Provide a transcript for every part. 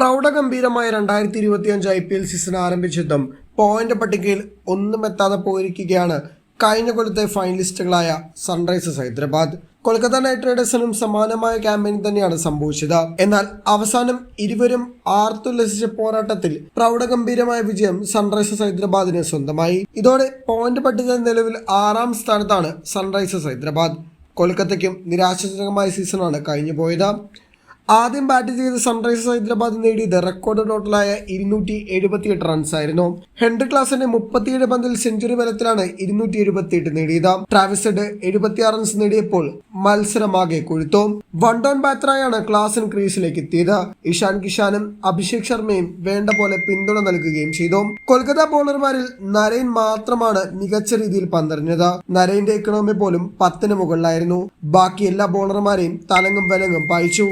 പ്രൗഢഗംഭീരമായ രണ്ടായിരത്തി ഇരുപത്തിയഞ്ച് I P L season ആരംഭിച്ചിട്ടും പോയിന്റ് പട്ടികയിൽ ഒന്നും എത്താതെ പോയിരിക്കുകയാണ് കഴിഞ്ഞ കൊല്ലത്തെ ഫൈനലിസ്റ്റുകളായ സൺറൈസേഴ്സ് ഹൈദരാബാദ്. കൊൽക്കത്ത നൈറ്റ് റൈഡേഴ്സിനും സമാനമായ ക്യാമ്പയിൻ തന്നെയാണ് സംഭവിച്ചത്. എന്നാൽ അവസാനം ഇരുവരും ആർത്തുല്ലസിച്ച പോരാട്ടത്തിൽ പ്രൗഢഗംഭീരമായ വിജയം സൺറൈസേഴ്സ് ഹൈദരാബാദിന് സ്വന്തമായി. ഇതോടെ പോയിന്റ് പട്ടികയിൽ നിലവിൽ ആറാം സ്ഥാനത്താണ് സൺറൈസേഴ്സ് ഹൈദരാബാദ്. കൊൽക്കത്തയ്ക്കും നിരാശാജനകമായ സീസണാണ് കഴിഞ്ഞു പോയത് ആദ്യം ബാറ്റ് ചെയ്ത് സൺറൈസേഴ്സ് ഹൈദരാബാദ് നേടിയത് റെക്കോർഡ് ടോട്ടലായ ഇരുന്നൂറ്റി എഴുപത്തിയെട്ട് റൺസ് ആയിരുന്നു. ഹെൻറി ക്ലാസിന്റെ മുപ്പത്തിയേഴ് പന്തിൽ സെഞ്ചുറി ബലത്തിലാണ് ഇരുന്നൂറ്റി എഴുപത്തിയെട്ട് നേടിയത് ട്രാവിസഡ് എഴുപത്തിയാറ് റൺസ് നേടിയപ്പോൾ മത്സരമാകെ കൊഴുത്തു. വൺ ഡൗൺ ബാറ്ററായാണ് ക്ലാസൻ ക്രീസിലേക്ക് എത്തിയത്. ഇഷാൻ കിഷാനും അഭിഷേക് ശർമ്മയും വേണ്ട പോലെ പിന്തുണ നൽകുകയും ചെയ്തു. കൊൽക്കത്ത ബോളർമാരിൽ നരൈൻ മാത്രമാണ് മികച്ച രീതിയിൽ പന്തറിഞ്ഞത്. നരൈന്റെ ഇക്കണോമി പോലും പത്തിന് മുകളിലായിരുന്നു. ബാക്കി എല്ലാ ബോളർമാരെയും തലങ്ങും വലങ്ങും പായിച്ചു.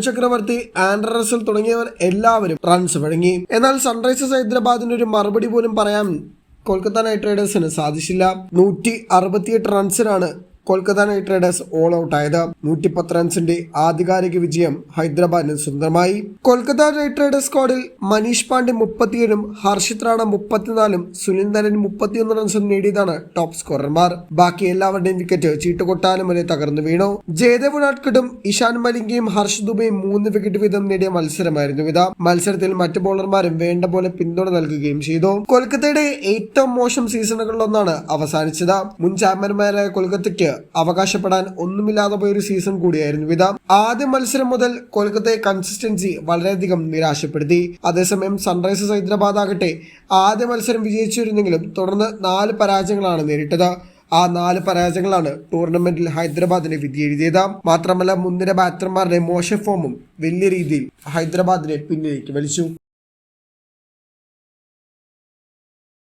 ചക്രവർത്തി ആൻഡ്ര റസൽ തുടങ്ങിയവർ എല്ലാവരും റൺസ് വഴങ്ങി. എന്നാൽ സൺറൈസേഴ്സ് ഹൈദരാബാദിന് ഒരു മറുപടി പോലും പറയാൻ കൊൽക്കത്ത നൈറ്റ് റൈഡേഴ്സിന് സാധിച്ചില്ല. നൂറ്റി അറുപത്തിയെട്ട് റൺസിനാണ് Kolkata Knight Riders all out ആയത് നൂറ്റി പത്ത് റൺസിന്റെ ആധികാരിക വിജയം ഹൈദരാബാദിന് സ്വന്തമായി. കൊൽക്കത്ത നൈറ്റ് റൈഡേഴ്സ് സ്ക്വാഡിൽ മനീഷ് പാണ്ഡെ മുപ്പത്തിയേഴും ഹർഷിത് റാണ മുപ്പത്തിനാലും സുനിൽ നരൻ മുപ്പത്തിയൊന്ന് റൺസും നേടിയതാണ് ടോപ്പ് സ്കോറർമാർ ബാക്കി എല്ലാവരുടെയും വിക്കറ്റ് ചീട്ടുകൊട്ടാനും വരെ തകർന്നു വീണു. ജയദേവ് ഉനാട്കട്ടും ഇഷാൻ മലിംഗയും ഹർഷ് ദുബയും മൂന്ന് വിക്കറ്റ് വീതം നേടിയ മത്സരമായിരുന്നു ഇത്. മത്സരത്തിൽ മറ്റു ബോളർമാരും വേണ്ട പോലെ പിന്തുണ നൽകുകയും ചെയ്തു. കൊൽക്കത്തയുടെ ഏറ്റവും മോശം സീസണുകളിലൊന്നാണ് അവസാനിച്ചത്. മുൻ ചാമ്പ്യന്മാരായ കൊൽക്കത്തയ്ക്ക് അവകാശപ്പെടാൻ ഒന്നുമില്ലാതെ പോയൊരു സീസൺ കൂടിയായിരുന്നു ഇത് ആദ്യ മത്സരം മുതൽ കൊൽക്കത്തയെ കൺസിസ്റ്റൻസി വളരെയധികം നിരാശപ്പെടുത്തി. അതേസമയം സൺറൈസേഴ്സ് ഹൈദരാബാദ് ആകട്ടെ ആദ്യ മത്സരം വിജയിച്ചിരുന്നെങ്കിലും തുടർന്ന് നാല് പരാജയങ്ങളാണ് നേരിട്ടത്. ആ നാല് പരാജയങ്ങളാണ് ടൂർണമെന്റിൽ ഹൈദരാബാദിനെ വിധി എഴുതിയത് മാത്രമല്ല മുൻനിര ബാറ്റർമാരുടെ മോശ ഫോമും വലിയ രീതിയിൽ ഹൈദരാബാദിനെ പിന്നിലേക്ക് വലിച്ചു.